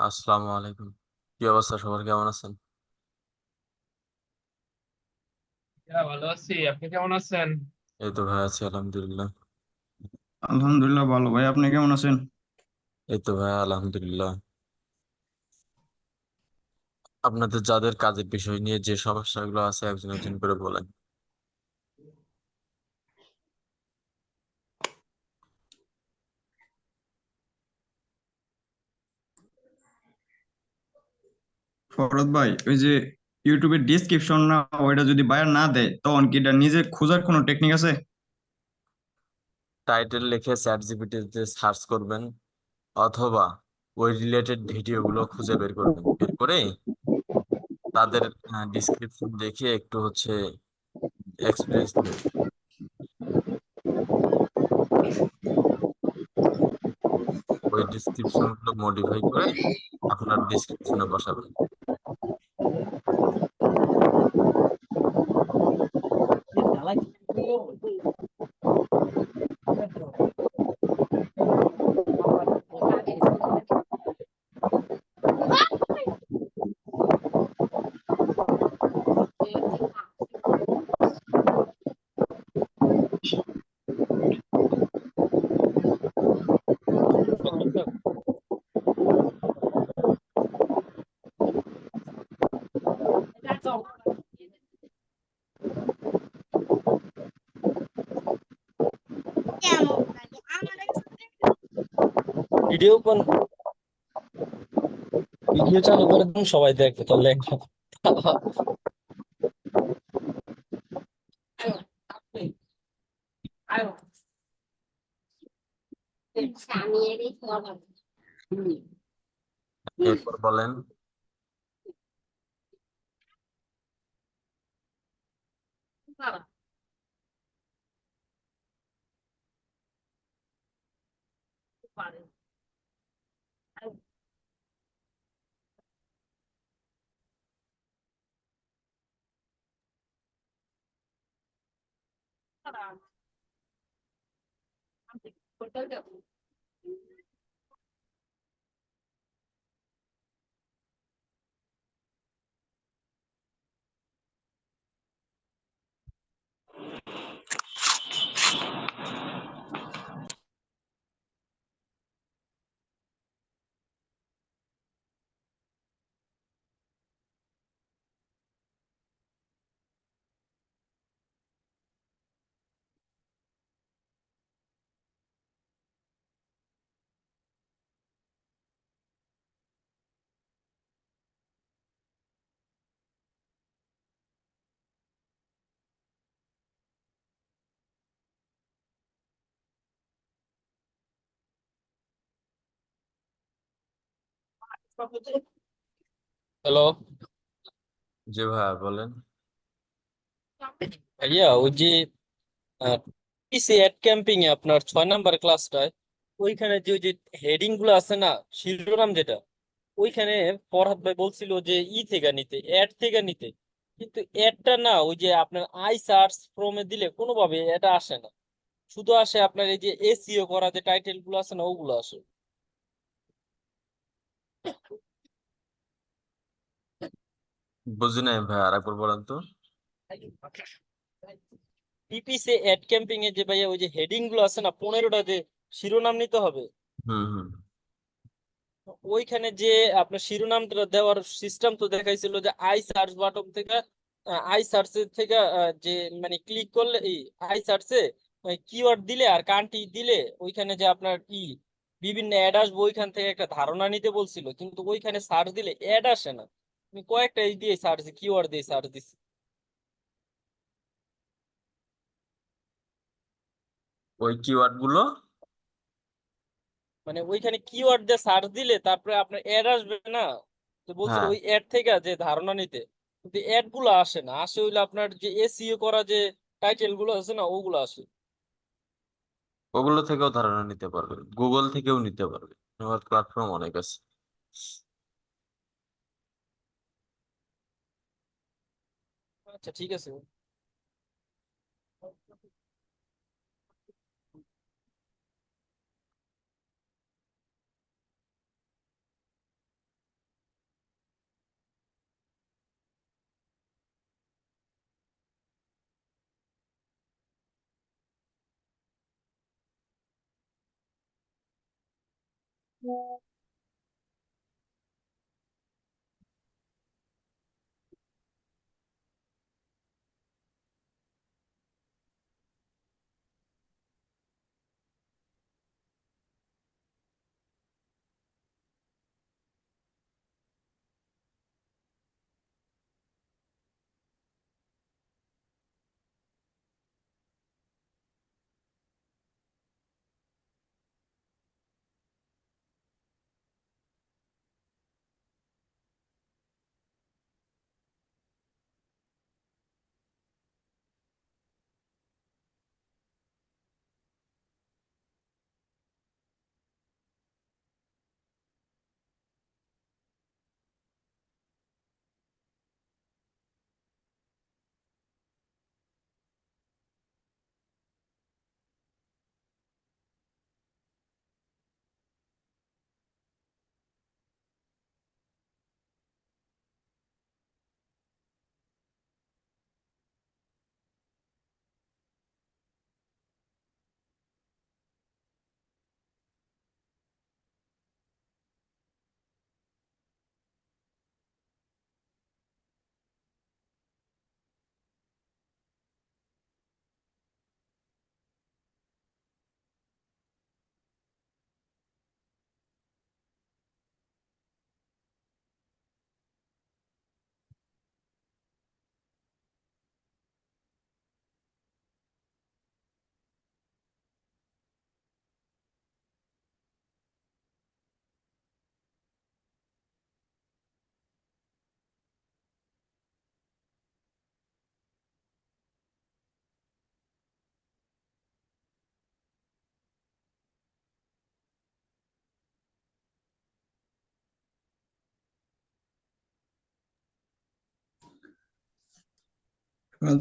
আসসালামু আলাইকুম। কি অবস্থা? সবার কেমন আছেন? হ্যাঁ ভালো আছি। আপনি কেমন আছেন? এই তো ভাই আছি আলহামদুলিল্লাহ। আলহামদুলিল্লাহ ভালো। ভাই আপনি কেমন আছেন? এই তো ভাই আলহামদুলিল্লাহ। আপনাদের যাদের কাজের বিষয় নিয়ে যে সমস্যাগুলো আছে একজন একজন করে বলেন। ফরদ ভাই, ওই যে ইউটিউবের ডিসক্রিপশন না, ওইটা যদি বায়ার না দেয়, তখন কি এটা নিজে খোঁজার কোনো টেকনিক আছে? টাইটেল লিখে চ্যাট জিপিটিতে সার্চ করবেন, অথবা ওই রিলেটেড ভিডিওগুলো খুঁজে বের করবেন। বের করে তাদের ডিসক্রিপশন দেখে একটু হচ্ছে এক্সপিরিয়েন্স ওই ডিসক্রিপশনগুলো মডিফাই করে আপনার ডিসক্রিপশনে বসাবেন। ভিডিও কোন? ভিডিও চালু করে দিন সবাই দেখবে তাহলে এরপর বলেন হ্যালো জি ভাইয়া বলেন। ভাইয়া ওই যে পিসি অ্যাড ক্যাম্পিং এ আপনার ছয় নাম্বার ক্লাসটায় ওইখানে যে ওই যে হেডিংগুলো আছে না শিরোনাম যেটা ওইখানে ফরহাদ ভাই বলছিল যে ই থেকে নিতে অ্যাড থেকে নিতে। কিন্তু অ্যাডটা না ওই যে আপনার আই সার্চ ফ্রমে দিলে কোনোভাবে এটা আসে না। শুধু আসে আপনার এই যে এসইও করা যে টাইটেলগুলো আছে না ওগুলো আসে। বুঝি নাই ভাই আরেকবার বলেন তো। পিপিসি অ্যাড ক্যাম্পিং এ যে ভাইয়া ওই যে হেডিংগুলো আছে না পনেরোটা যে শিরোনাম নিতে হবে হুম হুম। ওইখানে যে আপনার শিরোনামটা দেওয়ার সিস্টেম তো দেখাইছিল যে আই সার্চ বাটন থেকে আই সার্চ থেকে যে মানে ক্লিক করলে এই আই সার্চে কিওয়ার্ড দিলে আর কান্ট্রি দিলে ওইখানে যে আপনার ই বিভিন্ন অ্যাড আসবে ওইখান থেকে একটা ধারণা নিতে বলছিল কিন্তু ওইখানে সার্চ দিলে অ্যাড আসে না। আমি কয়েকটা এই দিয়ে সার্চ কিওয়ার্ড দিয়ে সার্চ দিছি। ওই কিওয়ার্ডগুলো? মানে ওইখানে কিওয়ার্ড দিয়ে সার্চ দিলে তারপরে আপনার অ্যাড আসবে না। তো বলছিল হ্যাঁ। ওই অ্যাড থেকে যে ধারণা নিতে। কিন্তু অ্যাডগুলো আসে না আসে হইলে আপনার যে এসইও করা যে টাইটেলগুলো আছে না ওগুলো আসে। ওগুলো থেকেও ধারণা নিতে পারবে। গুগল থেকেও নিতে পারবে। আমার প্ল্যাটফর্ম অনেক আছে। আচ্ছা ঠিক আছে। ফরহাদ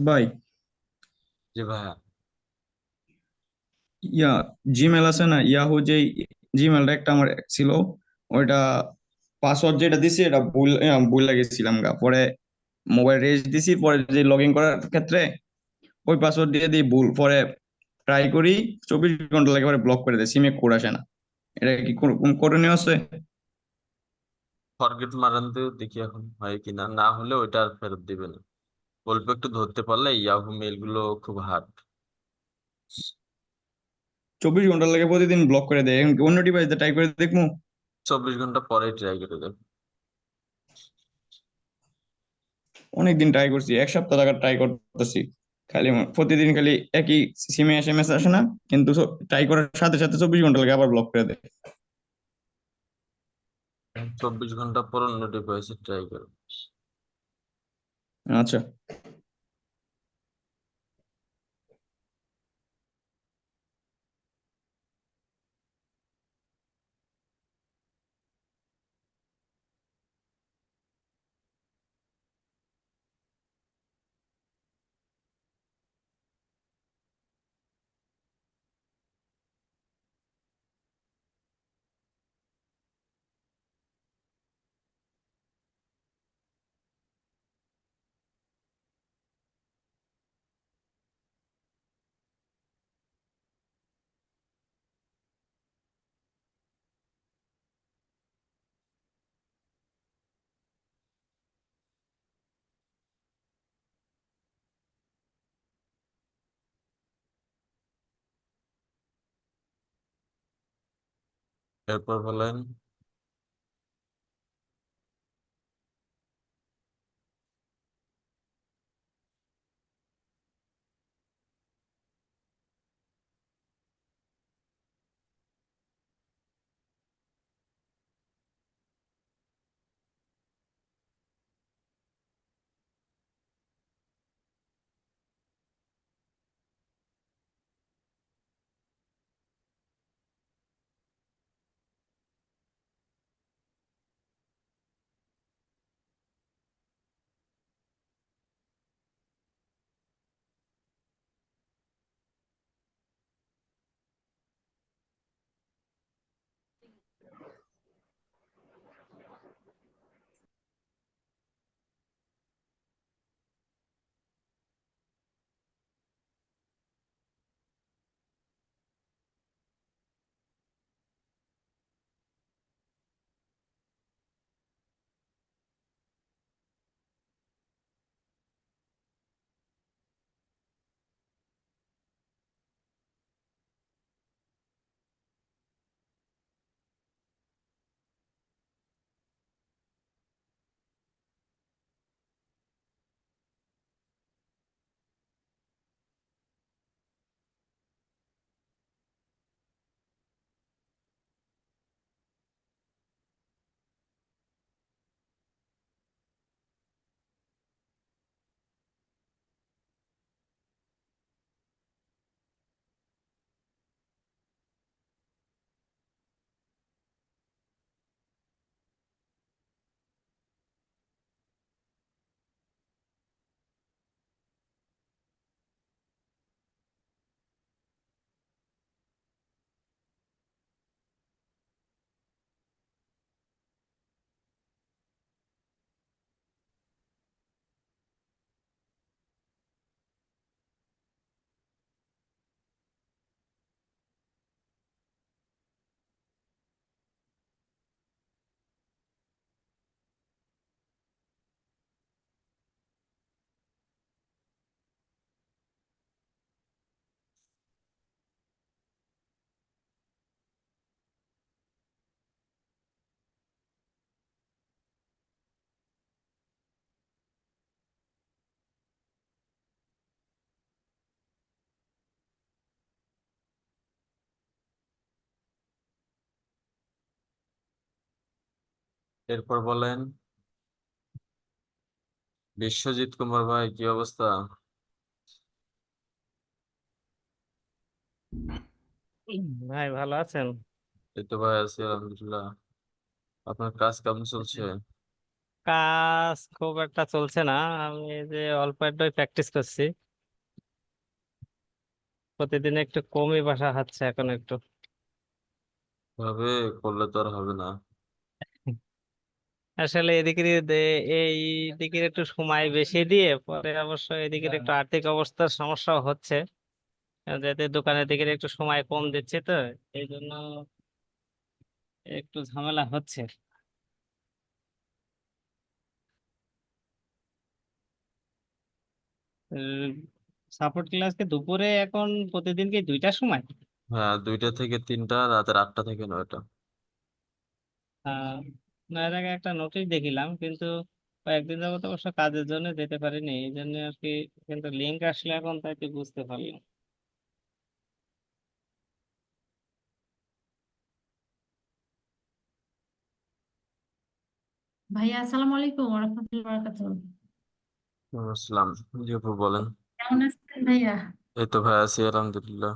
ভাই জি ভাইয়া ইয়া জিমেল আছে না? ইয়াহু যে জিমেলটা একটা আমার ছিল ওইটা পাসওয়ার্ড যেটা দিছি এটা ভুল ভুল লাগিয়েছিলাম গা। পরে মোবাইল রেজ দিছি পরে যে লগ ইন করার ক্ষেত্রে ওই পাসওয়ার্ড দিয়ে দিই ভুল। পরে ট্রাই করি চব্বিশ ঘণ্টা লাগে পরে ব্লক করে দেয় সিমে কোড আসে না। এটা কি করণীয় আছে? ফরগেট মারান দেখি এখন হয় কিনা। না হলে ওইটা আর ফেরত দিবে না। অল্প একটু ধরতে পারলে ইয়াহু মেলগুলো খুব হার্ড চব্বিশ ঘণ্টা লাগে প্রতিদিন ব্লক করে দেয়। অন্য ডিভাইসে ট্রাই করে দেখব। চব্বিশ ঘণ্টা পরে ট্রাই করে দেব। অনেকদিন ট্রাই করছি এক সপ্তাহ টাকা ট্রাই করতেছি। খালি প্রতিদিন খালি একই সিমে এস এম আসে না কিন্তু ট্রাই করার সাথে সাথে চব্বিশ ঘণ্টা লাগে আবার ব্লক করে দেয়। চব্বিশ ঘণ্টা পর অন্য ডিভাইসে ট্রাই করো আচ্ছা। এরপর বলেন এরপর বলেন বিশ্বজিৎ কুমার ভাই কি অবস্থা? ভাই ভালো আছেন? এই তো ভাই আছি আলহামদুলিল্লাহ। আপনার কাজ কেমন চলছে? কাজ খুব একটা চলছে না। আমি যে অল্প একটু প্র্যাকটিস করছি। প্রতিদিন একটু কমই বাসা হচ্ছে এখন একটু। ভাবে করলে তো আর হবে না। আসলে এদিকে এই দিকের একটু সময় বেশি দিয়ে পরে অবশ্য এদিকের একটু আর্থিক অবস্থার সমস্যাও হচ্ছে। যাতে দোকানের দিকে একটু সময় কম দিচ্ছে তো এই জন্য একটু ঝামেলা হচ্ছে। সাপোর্ট ক্লাসকে দুপুরে এখন প্রতিদিন কি দুইটার সময়? হ্যাঁ দুইটা থেকে তিনটা রাতের আটটা থেকে নয়টা। না এর আগে একটা নোটিশ দেখিলাম কিন্তু কয়েকদিন যাবত অবশ্য কাজের জন্য যেতে পারিনি এই জন্য আর কি কিন্তু লিঙ্ক আসলে এখন তাই কি বুঝতে পারলাম। ভাইয়া আসসালামু আলাইকুম ওরহমতুল্লাহ বারাকাতুহ আসসালাম জি আপু বলেন। কেমন আছেন ভাইয়া? এই তো ভাই আছি আলহামদুলিল্লাহ।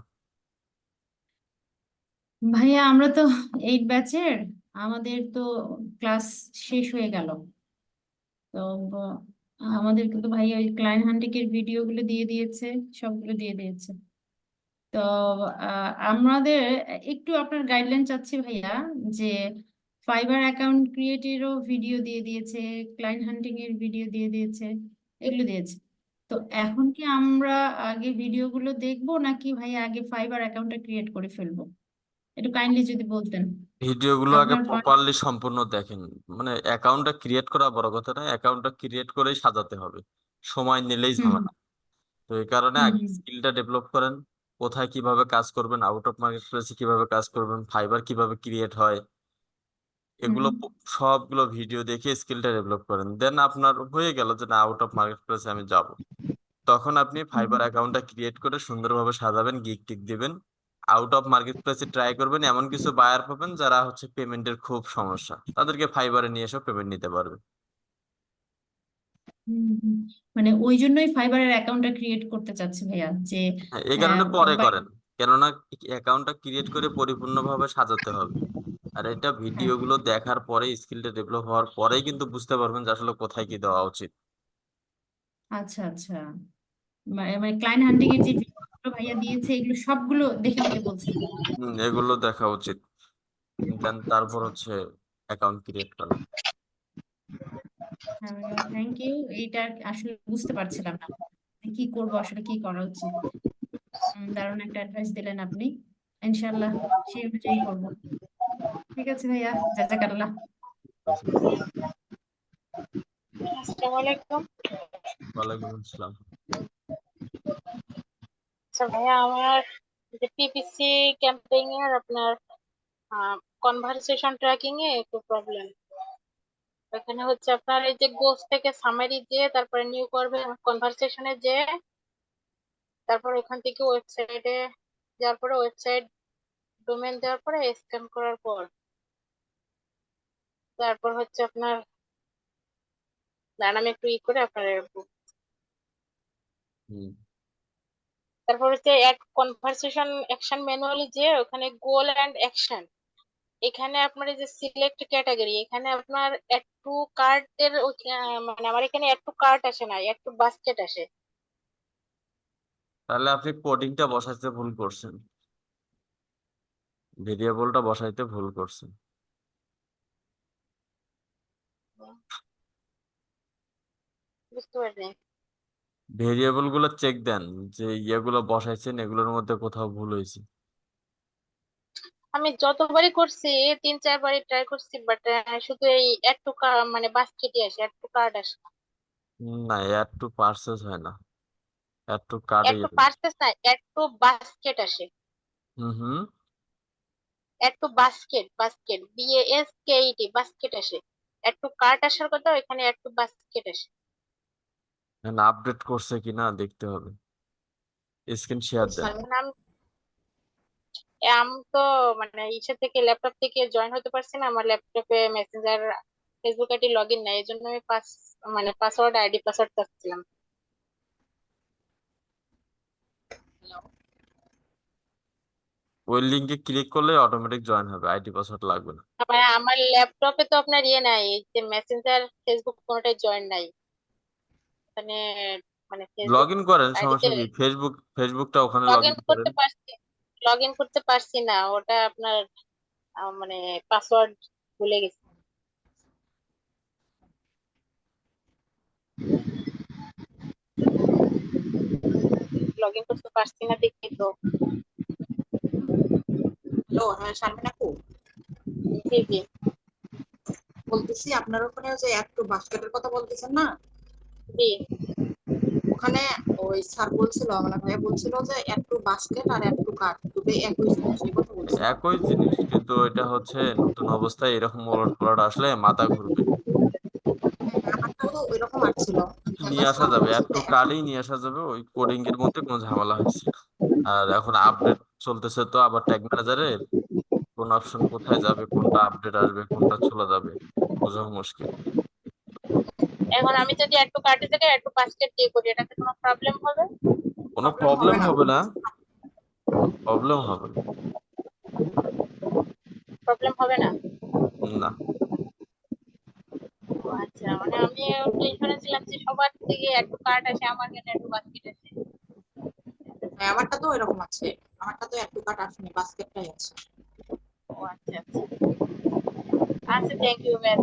ভাইয়া আমরা তো এইট ব্যাচের আমাদের তো ক্লাস শেষ হয়ে গেল। তো আমাদের কিন্তু ভাই ওই ক্লায়েন্ট হান্টিং এর ভিডিওগুলো দিয়ে দিয়েছে, সবগুলো দিয়ে দিয়েছে। তো আমাদের, একটু আপনার গাইডলাইন চাচ্ছি ভাইয়া যে ফাইবার অ্যাকাউন্ট ক্রিয়েটেরও ভিডিও দিয়ে দিয়েছে ক্লায়েন্ট হান্টিং এর ভিডিও দিয়ে দিয়েছে, এগুলো দিয়েছে। তো এখন কি আমরা আগে ভিডিওগুলো দেখব নাকি ভাইয়া আগে ফাইবার অ্যাকাউন্টটা ক্রিয়েট করে ফেলব? একটু কাইন্ডলি যদি বলতেন। ভিডিওগুলো আগে আপনার প্রপারলি সম্পূর্ণ দেখেন। মানে অ্যাকাউন্টটা ক্রিয়েট করা বড় কথা না অ্যাকাউন্টটা ক্রিয়েট করেই সাজাতে হবে। সময় নিলেই হুম। ঝামেলা। তো এই কারণে হুম আগে হুম। স্কিলটা ডেভেলপ করেন। কোথায় কীভাবে কাজ করবেন আউট অফ মার্কেট প্লেসে কীভাবে কাজ করবেন ফাইবার কীভাবে ক্রিয়েট হয়। এগুলো প- সবগুলো ভিডিও দেখে স্কিলটা ডেভেলপ করেন। দেন আপনার হয়ে গেল যে না আউট অফ মার্কেট প্লেসে আমি যাব। তখন আপনি ফাইবার অ্যাকাউন্টটা ক্রিয়েট করে সুন্দরভাবে সাজাবেন গিগ টিক দিবেন। আউট অফ মার্কেট প্লেসে ট্রাই করবেন এমন কিছু বায়ার পাবেন যারা হচ্ছে পেমেন্টের খুব সমস্যা। তাদেরকে ফাইবারে নিয়ে এসে পেমেন্ট নিতে পারবে। মানে ওই জন্যই ফাইবারের অ্যাকাউন্টটা ক্রিয়েট করতে চাচ্ছি ভাইয়া যে হ্যাঁ এই কারণে পরে করেন। কেননা অ্যাকাউন্টটা ক্রিয়েট করে পরিপূর্ণভাবে সাজাতে হবে। আর এটা হ্যাঁ। ভিডিওগুলো দেখার পরে স্কিলটা ডেভেলপ হওয়ার পরেই কিন্তু বুঝতে পারবেন যে আসলে কোথায় কি দেওয়া উচিত। আচ্ছা আচ্ছা। মানে ক্লায়েন্ট হান্টিং এর যে ভাইয়া দিয়েছে এগুলো সবগুলো দেখে নিতে বলছেন এগুলো দেখা উচিত। দেন তারপর হচ্ছে অ্যাকাউন্ট ক্রিয়েট করা। হ্যাঁ থ্যাংক ইউ এইটা আসলে বুঝতে পারছিলাম না। কি করব আসলে কি করা উচিত? দারুণ একটা অ্যাডভাইস দিলেন আপনি। ইনশাআল্লাহ সেই অনুযায়ী করব। ঠিক আছে ভাইয়া জাজাকাল্লাহ। আসসালামু আলাইকুম। ওয়ালাইকুম আসসালাম। আচ্ছা ভাইয়া, আমার যে পিপিসি ক্যাম্পেইন এর আপনার কনভারসেশন ট্র্যাকিং এ একটু প্রবলেম এখানে হচ্ছে আপনার এই যে গোস থেকে সামারি দিয়ে তারপরে নিউ করবে কনভারসেশনে যে, তারপর ওখান থেকে ওয়েবসাইটে যাওয়ার পরে ওয়েবসাইট ডোমেন দেওয়ার পরে স্ক্যান করার পর, তারপর হচ্ছে আপনার দাঁড়ান আমি একটু ই করে আপনার হুম। তারপর হচ্ছে এক কনভারসেশন অ্যাকশন ম্যানুয়ালি যে ওখানে গোল অ্যান্ড অ্যাকশন এখানে আপনার যে সিলেক্ট ক্যাটাগরি এখানে আপনার অ্যাড টু কার্টের মানে আমার এখানে অ্যাড টু কার্ট আসে না অ্যাড টু বাস্কেট আসে। তাহলে আপনি কোডিংটা বসাইতে ভুল করছেন। ভেরিয়েবলটা বসাইতে ভুল করছেন। বুঝতে পারিনি ভেরিয়েবলগুলো চেক দেন যে ইয়েগুলো বসাইছেন এগুলোর মধ্যে কোথাও ভুল হয়েছে। আমি যতবারই করছি তিন চারবারই ট্রাই করছি বাট শুধু এই অ্যাড টু মানে বাস্কেটই আসে অ্যাড টু কার্ট আসে না। অ্যাড টু পার্সেস হয় না। অ্যাড টু কার্ডে অ্যাড টু পার্সেস না অ্যাড টু বাস্কেট আসে। Hmm hmm. Add to basket basket B A S K E T basket আসে। অ্যাড টু কার্ট আসার কথা এখানে অ্যাড টু বাস্কেট আসে। আপডেট করছে কিনা দেখতে হবে। স্ক্রিন শেয়ার দেন। আমি তো মানে ইসে থেকে ল্যাপটপ থেকে জয়েন হতে পারছি না। আমার ল্যাপটপে messenger Facebook ID log in নাই। এই জন্য আমি পাস মানে পাসওয়ার্ড আইডি পাসওয়ার্ড চাচ্ছিলাম। ওই লিঙ্কে ক্লিক করলে অটোমেটিক জয়েন হবে। আইডি পাসওয়ার্ড লাগবে না। আবার আমার ল্যাপটপে তো আপনার ইয়ে নাই। এই যে মেসেঞ্জার ফেসবুক কোনোটাই জয়েন নাই। মানে মানে লগ ইন করেন সমস্যা কি? ফেসবুক ফেসবুকটা ওখানে লগ ইন করতে পারছি লগ ইন করতে পারছি না ওটা আপনার আহ, মানে পাসওয়ার্ড ভুলে গেছি। লগ ইন করতে পারছি না দেখি তো। হ্যালো হ্যাঁ শারমিন আপু। জি জি। বলতেছি আপনার ওখানে যে একটু বাস্কেটের কথা বলতেছেন না? জি। ওখানে ওই স্যার বলছিল মানে ভাইয়া বলছিল যে একটু বাস্কেট আর দুটোই একই জিনিস এই কথা বলছিল। একই জিনিস কিন্তু এটা হচ্ছে নতুন অবস্থায় এরকম ওলট পালট আসলে মাথা ঘুরবে। আমারটাও তো ওইরকম আসছিল। নিয়ে আসা যাবে একটু কালই নিয়ে আসা যাবে ওই কোডিং এর মধ্যে কোনো ঝামেলা হচ্ছে আর এখন আপডেট চলতেছে তো আবার ট্যাগ ম্যানেজারের কোন অপশন কোথায় যাবে কোনটা আপডেট আসবে কোনটা চলে যাবে বোঝা মুশকিল। এখন আমি যদি একটু কার্ডের থেকে একটু বাস্কেট দিয়ে করি এটাতে কোনো প্রবলেম হবে? কোনো প্রবলেম হবে না। প্রবলেম হবে। না। প্রবলেম হবে না? না। ও আচ্ছা মানে আমি টেনশনে ছিলাম যে সবার থেকে একটু কার্ড আসে আমার কেন একটু বাস্কেট আসে। হ্যাঁ আমারটা তো এরকম আছে। আমারটা তো একটু কাঠ আসেনি বাস্কেটটাই আছে। ও আচ্ছা আচ্ছা। আচ্ছা থ্যাংক ইউ ম্যাম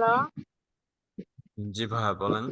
হ্যালো জি ভাইয়া বলেন।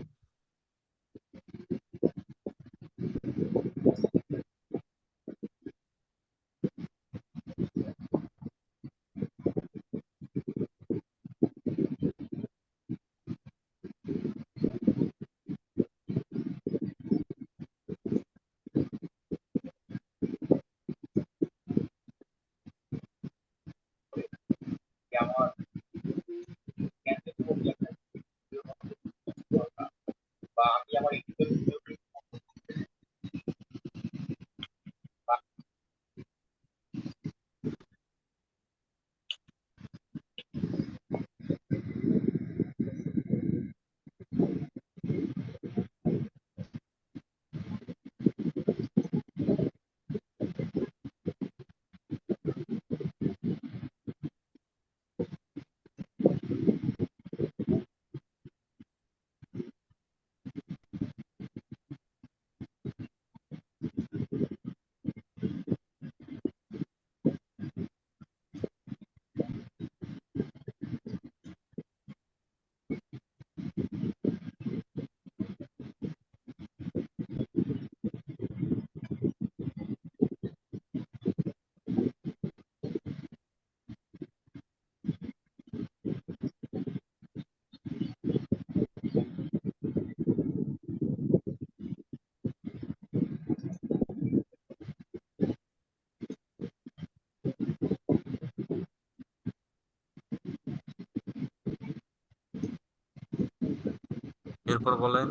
এরপর বলেন।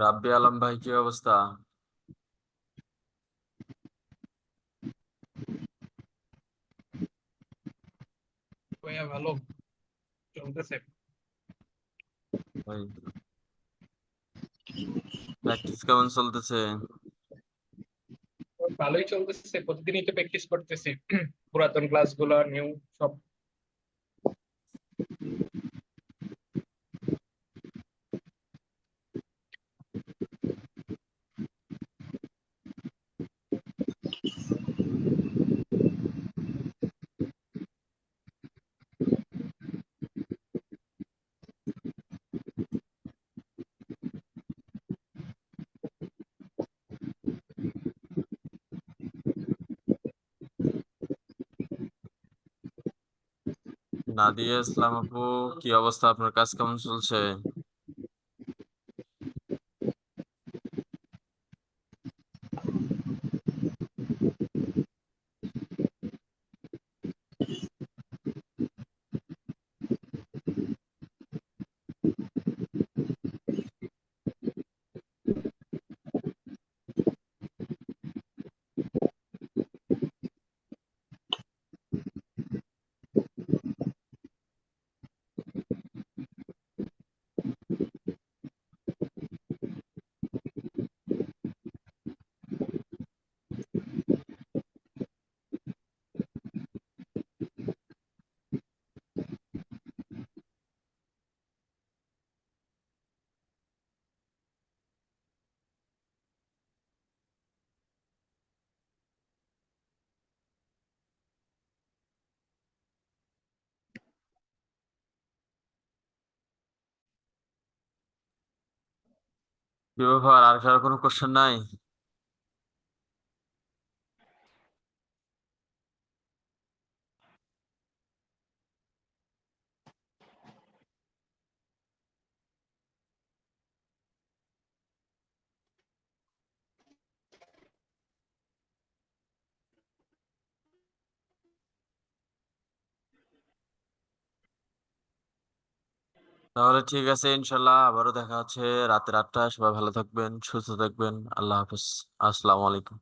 রাব্বি আলম ভাই কি অবস্থা? ভাইয়া ভালো চলতেছে। ভাই প্র্যাকটিস কেমন চলতেছে? ভালোই চলতেছে প্রতিদিনই তো প্র্যাকটিস করতেছি। পুরাতন ক্লাসগুলো নিউ সব। নাদিয়া ইসলাম আপু। কি অবস্থা আপনার? কাজ কেমন চলছে? কি ব্যাপার আর কারও কোনো কোশ্চেন নাই? তাহলে ঠিক আছে, ইনশাল্লাহ আবারও দেখা হচ্ছে। রাতের আটটা সবাই ভালো থাকবেন, সুস্থ থাকবেন। আল্লাহ হাফিজ। আসসালামু আলাইকুম।